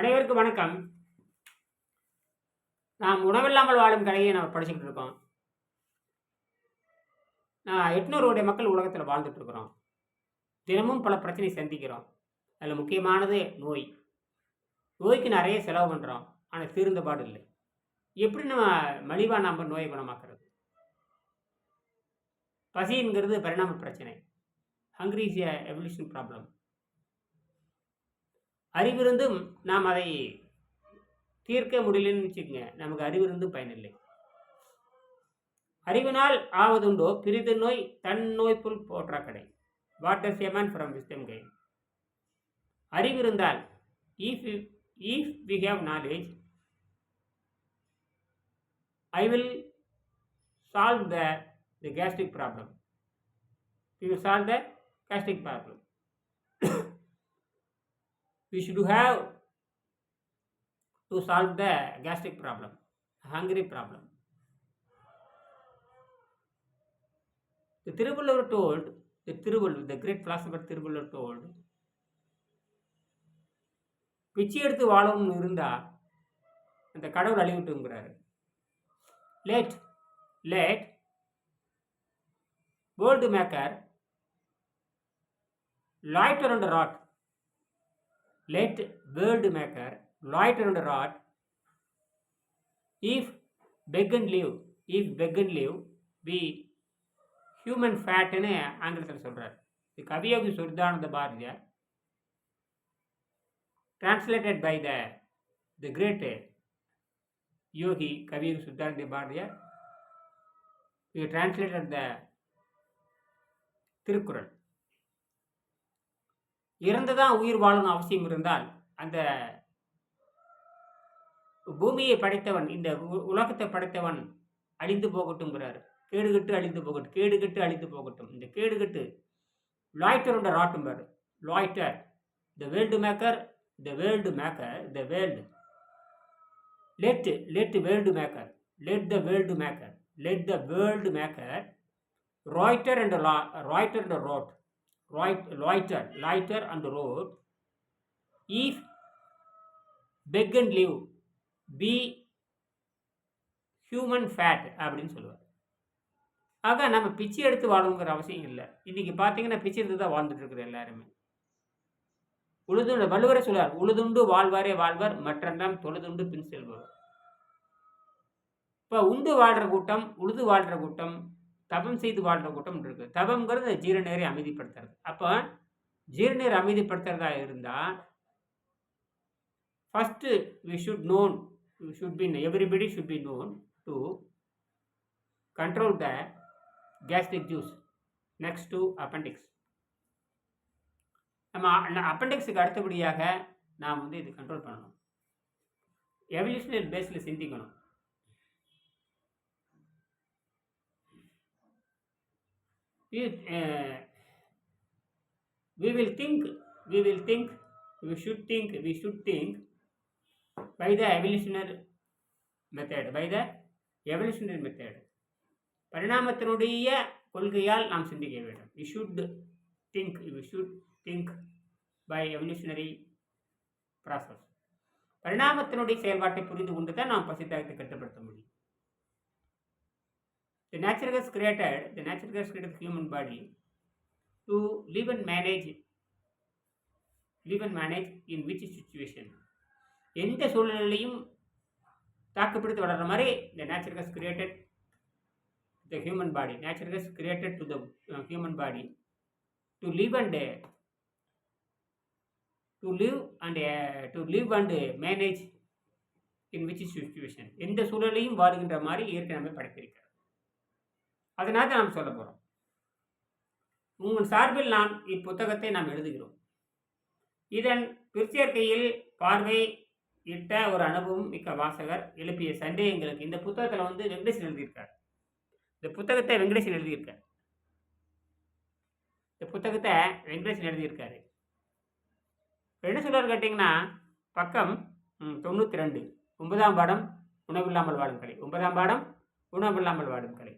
அனைவருக்கும் வணக்கம் நாம் உணவில்லாமல் வாழும் கதையை நம்ம படிச்சுக்கிட்டு இருக்கோம் நான் எட்நூறுடைய மக்கள் உலகத்தில் வாழ்ந்துட்டு இருக்கிறோம் தினமும் பல பிரச்சனை சந்திக்கிறோம் அதில் முக்கியமானது நோய் நோய்க்கு நிறைய செலவு பண்ணுறோம் ஆனால் தீர்ந்த பாடு இல்லை எப்படி நம்ம மலிவாக நம்ம நோயை குணமாக்குறது பசிங்கிறது பரிணாம பிரச்சனை ஹங்கிரிஸ் எவல்யூஷன் ப்ராப்ளம் அறிவிருந்தும் நாம் அதை தீர்க்க முடியலன்னு வச்சுக்கோங்க நமக்கு அறிவிருந்தும் பயனில்லை அறிவினால் ஆவதுண்டோ பிரிது நோய் தன் புல் போற்ற கடை வாட்டர் சேமன் ஃப்ரம் விஸ்டம் கை அறிவிருந்தால் if if we have knowledge I will solve the the gastric problem you will solve the gastric problem we should have to solve the gastric problem, hungry problem. The Tiruvallur told, the Tiruvallur, the great philosopher Tiruvallur told, பிச்சை எடுத்து வாழணும்னு இருந்தால் அந்த கடவுள் அழிவிட்டுங்கிறாரு let let world maker loiter and rot let world maker loiter and rot if beg and live if beg and live be human fatன்னு ஆங்கிலத்தில் சொல்கிறார் இது Kaviyogi சுர்தானந்த Bharathiyar translated by the the great yogi Kaviyogi சுர்தானந்த Bharathiyar he translated the Thirukkural இறந்து தான் உயிர் வாழணும் அவசியம் இருந்தால் அந்த பூமியை படைத்தவன் இந்த உலகத்தை படைத்தவன் அழிந்து போகட்டும்ங்கிறார் கேடுகட்டு அழிந்து போகட்டும் கேடுகட்டு அழிந்து போகட்டும் இந்த கேடுகட்டு லாய்டரோட ராட்டும் பேர் loiter the world maker the world maker the world let let world maker let the world maker let the world maker rioter and law rioter and road loitered, loitered and road. If beg and leave be human fate அப்படின்னு சொல்லுவார் ஆக நம்ம பிச்சை எடுத்து வாழணுங்கிற அவசியம் இல்லை இன்றைக்கி பார்த்தீங்கன்னா பிச்சை எடுத்து தான் வாழ்ந்துட்டுருக்குற எல்லாருமே உழுதுண்டு வள்ளுவரை சொல்லுவார் உழுதுண்டு வாழ்வாரே வாழ்வார் மற்றெல்லாம் தொழுதுண்டு பின் செல்பவர் இப்போ உண்டு வாழ்கிற கூட்டம் உழுது வாழ்கிற கூட்டம் தபம் செய்து வாழ்ற கூட்டம் இருக்குது தபம்ங்கிறது ஜீரணநீரை அமைதிப்படுத்துறது அப்போ ஜீரணநீர் அமைதிப்படுத்துறதா இருந்தால் first we should known should be everybody should be known to control the gastric juice next to appendix நம்ம அப்பண்டிக்ஸுக்கு அடுத்தபடியாக நாம் வந்து இது கண்ட்ரோல் பண்ணணும் எவல்யூஷனரி பேஸில் சிந்திக்கணும் we, uh, we will think, we will think, we should think, we should think by the evolutionary method, by the evolutionary method. பரிணாமத்தினுடைய கொள்கையால் நாம் சிந்திக்க வேண்டும் we should think we should think by evolutionary process பரிணாமத்தினுடைய செயல்பாட்டை புரிந்து கொண்டு தான் நாம் பசித்தாகத்தை கட்டுப்படுத்த முடியும் The natural gas created, the natural gas created the human body to live manage manage, live and manage in which எந்த சூழ்நிலையும் தாக்குப்பிடித்து வளர்ற மாதிரி இந்த natural gas created the human body natural gas created to the human body to live and to live and to live and manage in which situation எந்த சூழலையும் வாழுகின்ற மாதிரி இயற்கை நம்ம படைத்திருக்கிறது அதனால் தான் நாம் சொல்ல போகிறோம் உங்கள் சார்பில் நான் இப்புத்தகத்தை நாம் எழுதுகிறோம் இதன் பிற்சேர்க்கையில் பார்வை இட்ட ஒரு அனுபவம் மிக்க வாசகர் எழுப்பிய சந்தேகங்களுக்கு இந்த புத்தகத்தில் வந்து வெங்கடேசன் எழுதியிருக்கார் இந்த புத்தகத்தை வெங்கடேசன் எழுதியிருக்கார் இந்த புத்தகத்தை வெங்கடேசன் எழுதியிருக்காரு என்ன சொல்கிறார் கேட்டிங்கன்னா பக்கம் தொண்ணூற்றி ரெண்டு ஒன்பதாம் பாடம் உணவில்லாமல் வாடும் கலை ஒன்பதாம் பாடம் உணவில்லாமல் வாடும் கலை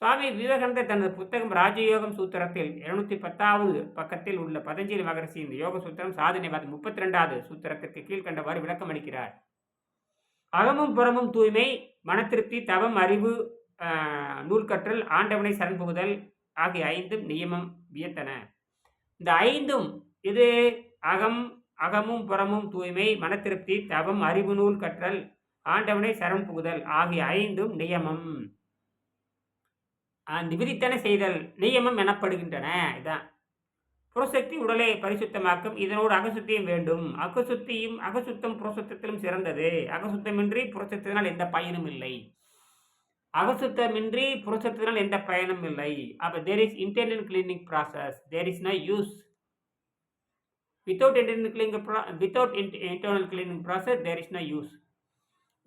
சுவாமி விவேகானந்தர் தனது புத்தகம் ராஜயோகம் சூத்திரத்தில் எழுநூத்தி பத்தாவது பக்கத்தில் உள்ள பதஞ்சலி மகரிஷி இந்த யோக சூத்திரம் சாதனைவாத முப்பத்தி ரெண்டாவது சூத்திரத்திற்கு கீழ்கண்டவாறு விளக்கம் அளிக்கிறார் அகமும் புறமும் தூய்மை மனத்திருப்தி தவம் அறிவு நூல்கற்றல் ஆண்டவனை சரண் புகுதல் ஆகிய ஐந்தும் நியமம் வியத்தன இந்த ஐந்தும் இது அகம் அகமும் புறமும் தூய்மை மனத்திருப்தி தவம் அறிவு நூல் கற்றல் ஆண்டவனை சரண் புகுதல் ஆகிய ஐந்தும் நியமம் நிவிதித்தன செய்தல் நியமம் எனப்படுகின்றன இதான் புரசக்தி உடலை பரிசுத்தமாக்கும் இதனோடு அகசுத்தியும் வேண்டும் அகசுத்தியும் அகசுத்தம் புரசுத்தத்திலும் சிறந்தது அகசுத்தமின்றி புரசத்தினால் எந்த பயனும் இல்லை அகசுத்தமின்றி புரசத்தினால் எந்த பயனும் இல்லை அப்போ there is internal cleaning process there is no use without internal cleaning pro without internal cleaning process there is no use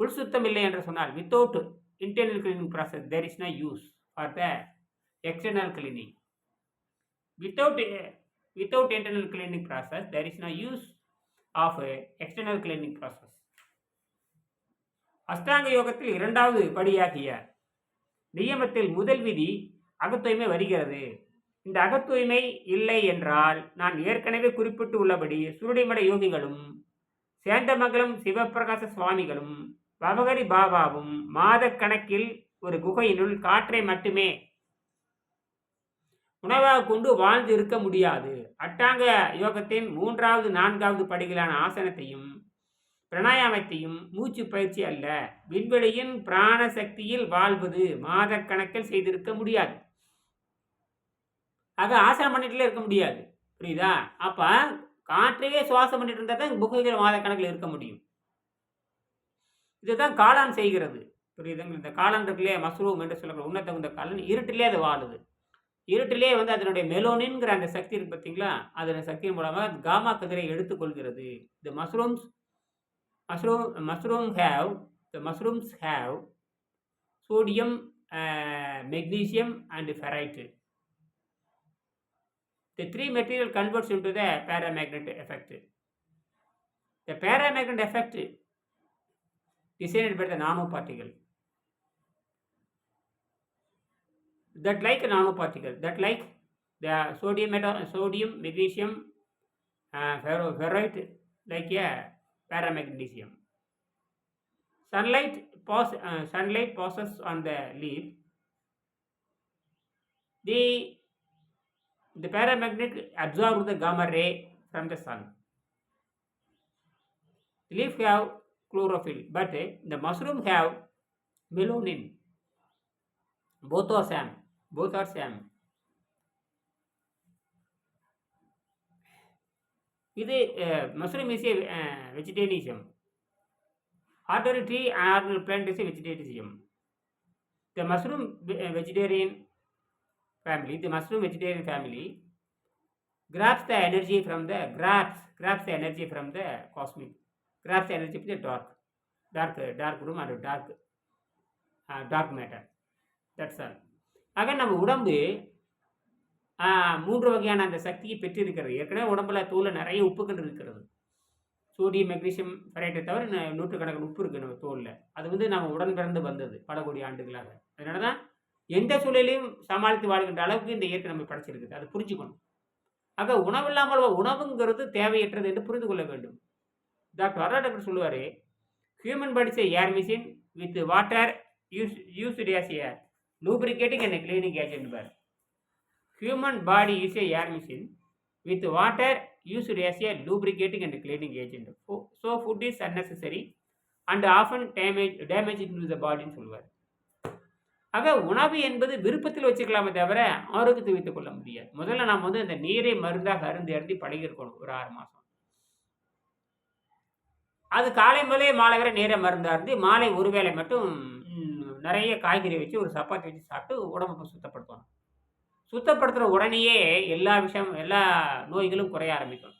உள் சுத்தம் இல்லை என்று சொன்னால் without internal cleaning process there is no use or the external cleaning. Without, without internal cleaning process, there is no use of external cleaning process. அஷ்டாங்க யோகத்தில் இரண்டாவது படியாகிய நியமத்தில் முதல் விதி அகத்தூய்மை வருகிறது இந்த அகத்தூய்மை இல்லை என்றால் நான் ஏற்கனவே குறிப்பிட்டு உள்ளபடி சுருடிமட யோகிகளும் சேந்தமங்கலம் சிவபிரகாச சுவாமிகளும் பவஹரி பாபாவும் மாத கணக்கில் ஒரு குகையினுள் காற்றை மட்டுமே உணவாக கொண்டு வாழ்ந்து இருக்க முடியாது அட்டாங்க யோகத்தின் மூன்றாவது நான்காவது படிகளான ஆசனத்தையும் பிரணாயாமத்தையும் மூச்சு பயிற்சி அல்ல விண்வெளியின் பிராண சக்தியில் வாழ்வது மாதக்கணக்கில் செய்திருக்க முடியாது ஆக ஆசனம் பண்ணிட்டுல இருக்க முடியாது புரியுதா அப்போ காற்றையே சுவாசம் பண்ணிட்டு இருந்தால் தான் குகைகள் மாதக்கணக்கில் இருக்க முடியும் இதுதான் காளான் செய்கிறது புரியுதுங்க இந்த காலன் இருக்குல்லையே மஸ்ரூம் என்று சொல்லக்கூடிய உண்ண தகுந்த காலன் இருட்டிலே அது வாழுது இருட்டிலே வந்து அதனுடைய மெலோனின்கிற அந்த சக்தி இருக்கு பார்த்தீங்களா அதனுடைய சக்தியின் மூலமாக காமா கதிரை எடுத்துக்கொள்கிறது the mushrooms mushroom mushroom have the mushrooms have sodium magnesium and ferrite. The three material the para magnet effect the para magnet effect decided by the nanoparticle. That like a nanoparticle, that like the sodium, magnesium, uh, ferrite, like a paramagnesium. Sunlight uh, passes on the leaf. The paramagnet absorbs the gamma ray from the sun. The leaf have chlorophyll, but uh, the mushroom have melanin. Both are same. Both are same. இது mushroom is a vegetarianism ordinary tree ordinary plant is a vegetarianism the mushroom vegetarian family, the mushroom vegetarian family, grabs the energy from the grabs grabs the energy from the cosmic, cross energy பற்றி dark dark dark room room dark dark matter that's all ஆக நம்ம உடம்பு மூன்று வகையான அந்த சக்தியை பெற்றிருக்கிறது ஏற்கனவே உடம்புல தோலில் நிறைய உப்புகள் இருக்கிறது சோடியம் மெக்னீஷியம் ஃபரைட்டை தவிர நூற்றுக்கணக்கான உப்பு இருக்குது நம்ம தோலில் அது வந்து நம்ம உடன் பிறந்து வந்தது பல கோடி ஆண்டுகளாக அதனால தான் எந்த சூழலையும் சமாளித்து வாழ்கின்ற அளவுக்கு இந்த இயற்கை நம்ம படைச்சிருக்குது அதை புரிஞ்சுக்கணும் ஆக உணவு இல்லாமல் உணவுங்கிறது தேவையற்றது என்று புரிந்து கொள்ள வேண்டும் டாக்டர் வரலாற்று சொல்லுவார் human bodies are machine with water use use as are lubricating and cleaning agent for human body use a are machine with water used as a lubricating and cleaning agent so food is unnecessary and often damage damage the பாடின்னு சொல்லுவார் ஆக உணவு என்பது விருப்பத்தில் வச்சுக்கலாமே தவிர ஆரோக்கியத்தை வைத்துக் கொள்ள முடியாது முதல்ல நாம் வந்து அந்த நீரை மருந்தாக அருந்து அருந்தி பழகிருக்கணும் ஒரு ஆறு மாதம் அது காலை முதலே மாலை வரை நேர மருந்தாக இருந்து மாலை ஒரு வேளை மட்டும் நிறைய காய்கறி வச்சு ஒரு சப்பாத்தி வச்சு சாப்பிட்டு உடம்பை சுத்தப்படுத்தணும் சுத்தப்படுத்துகிற உடனேயே எல்லா விஷயம் எல்லா நோய்களும் குறைய ஆரம்பிக்கும்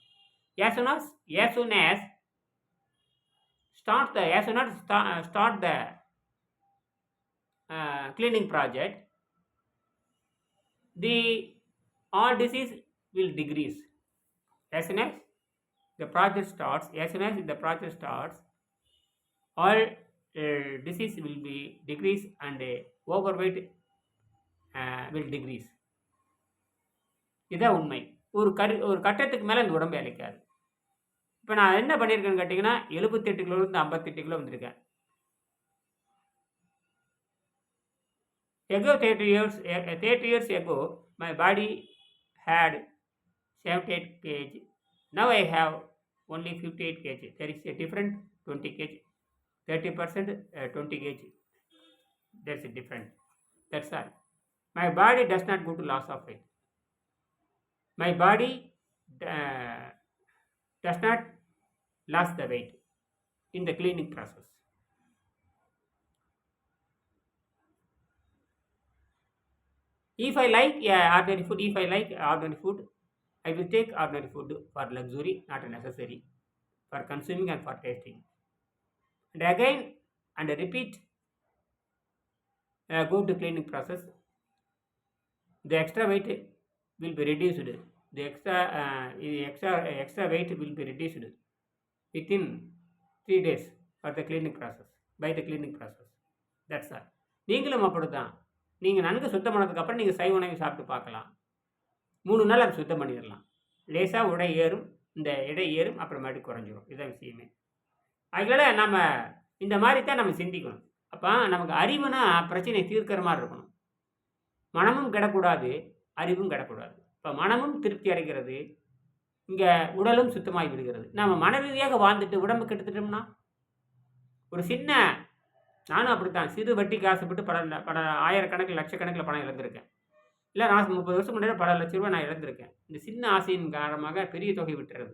as soon as as soon as start the as soon as start the cleaning project the all disease will decrease as soon as the project starts, as soon as the project starts, all uh, disease will be decreased and uh, overweight uh, will decrease. இதான் உண்மை ஒரு கரு ஒரு கட்டத்துக்கு மேலே இந்த உடம்பு அழைக்காது இப்போ நான் என்ன பண்ணியிருக்கேன்னு கேட்டிங்கன்னா எழுபத்தெட்டு கிலோ ஐம்பத்தெட்டு கிலோ வந்திருக்கேன் ago thirty years thirty years ago my body had seventy eight KG Now I have only 58 kg. There is a different 20 kg. 30% uh, 20 kg. That's a different. That's all. My body does not go to loss of weight. My body uh, does not lose the weight in the cleaning process. If I like yeah, uh, ordinary food, if I like ordinary food, I will take ordinary food for luxury, not necessary, for consuming and for tasting. And again and repeat, uh, go to cleaning process. The extra weight will be reduced. The extra, uh, extra, extra weight will be reduced within three days for the cleaning process by the cleaning process that's all நீங்களும் அப்படி தான் நீங்கள் நன்கு சுத்தமானதுக்கப்புறம் நீங்கள் சை உணவை சாப்பிட்டு பார்க்கலாம் மூணு நாள் அதை சுத்தம் பண்ணிடலாம் லேசாக உடை ஏறும் இந்த இடை ஏறும் அப்புறமேட்டு குறைஞ்சிரும் இதுதான் விஷயமே அதனால் நம்ம இந்த மாதிரி தான் நம்ம சிந்திக்கணும் அப்போ நமக்கு அறிவுனா பிரச்சனை தீர்க்கிற மாதிரி இருக்கணும் மனமும் கிடக்கூடாது அறிவும் கிடக்கூடாது இப்போ மனமும் திருப்தி அடைகிறது இங்கே உடலும் சுத்தமாகி விடுகிறது நம்ம மன ரீதியாக வாழ்ந்துட்டு உடம்பு கெடுத்துட்டோம்னா ஒரு சின்ன நானும் அப்படித்தான் சிறு வட்டிக்கு ஆசைப்பட்டு பல பல ஆயிரக்கணக்கில் லட்சக்கணக்கில் பணம் இழந்திருக்கேன் இல்லை நான் முப்பது வருஷம் முன்னாடி பல லட்ச ரூபாய் நான் இழந்திருக்கேன் இந்த சின்ன ஆசையின் காரணமாக பெரிய தொகை விட்டுறது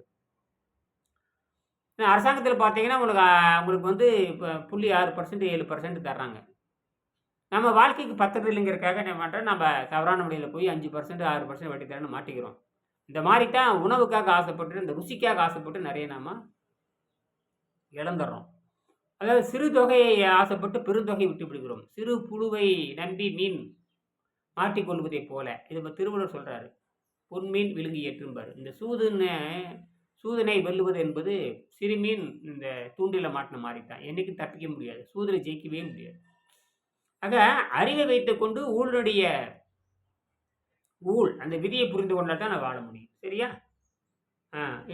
அரசாங்கத்தில் பார்த்தீங்கன்னா உங்களுக்கு உங்களுக்கு வந்து இப்போ புள்ளி ஆறு பர்சன்ட் ஏழு பர்சன்ட் தர்றாங்க நம்ம வாழ்க்கைக்கு பத்திரம் இல்லைங்கிறக்காக என்ன பண்ணுறோம் நம்ம தவறான முறையில் போய் அஞ்சு பர்சன்ட் ஆறு பர்சன்ட் வட்டி தரேன்னு மாட்டிக்கிறோம் இந்த மாதிரி தான் உணவுக்காக ஆசைப்பட்டு இந்த ருசிக்காக ஆசைப்பட்டு நிறைய நாம் இழந்துடுறோம் அதாவது சிறு தொகையை ஆசைப்பட்டு பெருந்தொகை விட்டு பிடிக்கிறோம் சிறு புழுவை நம்பி மீன் கொள்வதை போல இது இப்போ திருவள்ளுவர் சொல்கிறாரு பொன்மீன் விழுங்கி ஏற்றும்பார் இந்த சூதுன்னு சூதனை வெல்லுவது என்பது சிறுமீன் இந்த தூண்டில மாட்டின மாதிரி தான் என்றைக்கும் தப்பிக்க முடியாது சூதனை ஜெயிக்கவே முடியாது ஆக அறிவை வைத்துக்கொண்டு ஊழலுடைய ஊழ் அந்த விதியை புரிந்து கொண்டால் தான் நான் வாழ முடியும் சரியா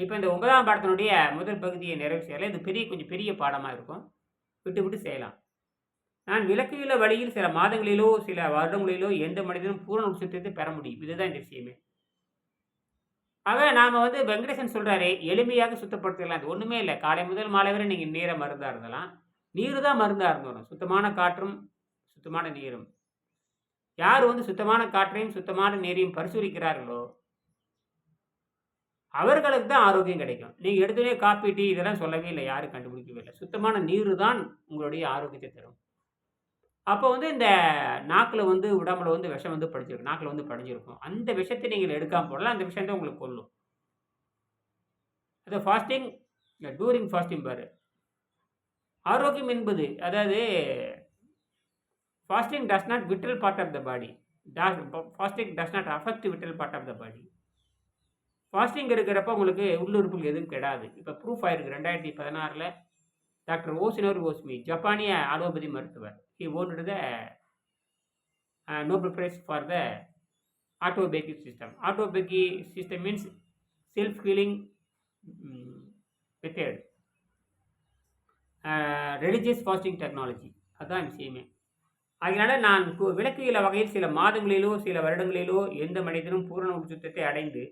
இப்போ இந்த ஒன்பதாம் பாடத்தினுடைய முதல் பகுதியை நிறைவு செய்யலாம் இது பெரிய கொஞ்சம் பெரிய பாடமாக இருக்கும் விட்டு விட்டு செய்யலாம் நான் விளக்கியுள்ள வழியில் சில மாதங்களிலோ சில வருடங்களிலோ எந்த மனிதனும் பூரண உச்சத்தை பெற முடியும் இதுதான் இந்த விஷயமே ஆக நாம் வந்து வெங்கடேசன் சொல்கிறாரு எளிமையாக சுத்தப்படுத்திடலாம் அது ஒன்றுமே இல்லை காலை முதல் மாலை வரை நீங்கள் நீரை மருந்தாக இருந்தலாம் நீர் தான் மருந்தாக இருந்தோம் சுத்தமான காற்றும் சுத்தமான நீரும் யார் வந்து சுத்தமான காற்றையும் சுத்தமான நீரையும் பரிசுரிக்கிறார்களோ அவர்களுக்கு தான் ஆரோக்கியம் கிடைக்கும் நீங்கள் எடுத்துனே காப்பி டீ இதெல்லாம் சொல்லவே இல்லை யாரும் கண்டுபிடிக்கவே இல்லை சுத்தமான நீர் தான் உங்களுடைய ஆரோக்கியத்தை தரும் அப்போ வந்து இந்த நாக்கில் வந்து உடம்புல வந்து விஷம் வந்து படிஞ்சிருக்கும் நாக்கில் வந்து படிஞ்சிருக்கும் அந்த விஷத்தை நீங்கள் எடுக்காமல் போடலாம் அந்த விஷயம் தான் உங்களுக்கு கொள்ளும் அது ஃபாஸ்டிங் டூரிங் ஃபாஸ்டிங் பாரு ஆரோக்கியம் என்பது அதாவது fasting does not vital part of the body fasting does not affect vital part of the body fasting இருக்கிறப்ப உங்களுக்கு உள்ளுறுப்புகள் எதுவும் கிடாது இப்போ ப்ரூஃப் ஆயிருக்கு ரெண்டாயிரத்தி பதினாறில் டாக்டர் ஓசினோர் ஓஸ்மி ஜப்பானிய ஆலோபதி மருத்துவர் he won the Nobel prize for the autophagic system autophagy system means self healing method religious fasting technology அதுதான் விஷயமே அதனால் நான் விளக்குகிற வகையில் சில மாதங்களிலோ சில வருடங்களிலோ எந்த மனிதனும் பூரண உச்சத்தை அடைந்து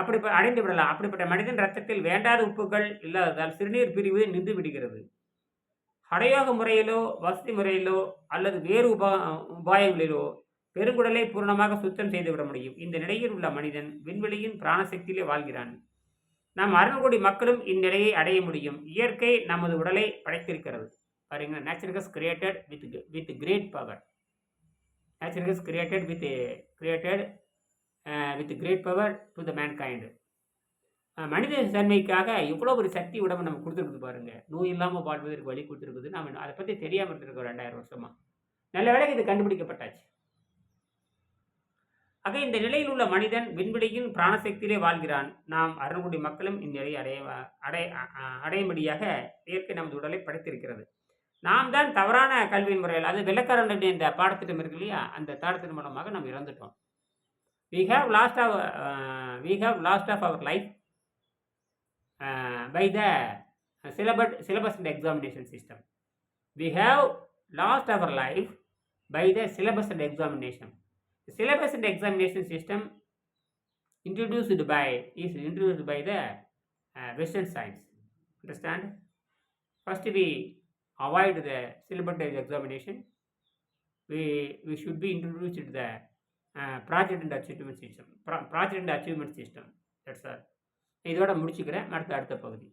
அப்படி அடைந்து விடலாம் அப்படிப்பட்ட மனிதன் ரத்தத்தில் வேண்டாத உப்புகள் இல்லாததால் சிறுநீர் பிரிவு நின்று விடுகிறது அடையோக முறையிலோ வசதி முறையிலோ அல்லது வேறு உபா உபாயங்களிலோ பெருங்குடலை பூர்ணமாக சுத்தம் செய்துவிட முடியும் இந்த நிலையில் உள்ள மனிதன் விண்வெளியின் பிராணசக்தியிலே வாழ்கிறான் நாம் அறநூறு மக்களும் இந்நிலையை அடைய முடியும் இயற்கை நமது உடலை படைத்திருக்கிறது பாருங்க naturals created with with great power naturals created with created with great power to the mankind மனித தன்மைக்காக இவ்வளோ ஒரு சக்தி உடம்பு நம்ம கொடுத்துருக்குது பாருங்கள் நோய் இல்லாமல் பாடுவதற்கு வழி கொடுத்துருக்குது நாம் அதை பற்றி தெரியாமல் இருந்திருக்கோம் ரெண்டாயிரம் வருஷமாக நல்ல வேலைக்கு இது கண்டுபிடிக்கப்பட்டாச்சு ஆக இந்த நிலையில் உள்ள மனிதன் விண்வெளியின் பிராணசக்தியிலே வாழ்கிறான் நாம் அருண்குடி மக்களும் இந்நிலையை அடைய அடை அடையும்படியாக இயற்கை நமது உடலை படைத்திருக்கிறது நாம் தான் தவறான கல்வியின் முறையில் அது வெள்ளக்காரனுடைய இந்த பாடத்திட்டம் இருக்கு இல்லையா அந்த தாடத்தின் மூலமாக நாம் இறந்துட்டோம் we have lost our uh, we have lost of our life uh, by the syllabus syllabus and examination system we have lost our life by the syllabus and examination the syllabus and examination system introduced by is introduced by the uh, western science understand first we avoid the syllabus examination we we should be introduced to the project and achievement system pro project and achievement system sir இதோட முடிச்சுக்கிறேன் அடுத்த அடுத்த பகுதி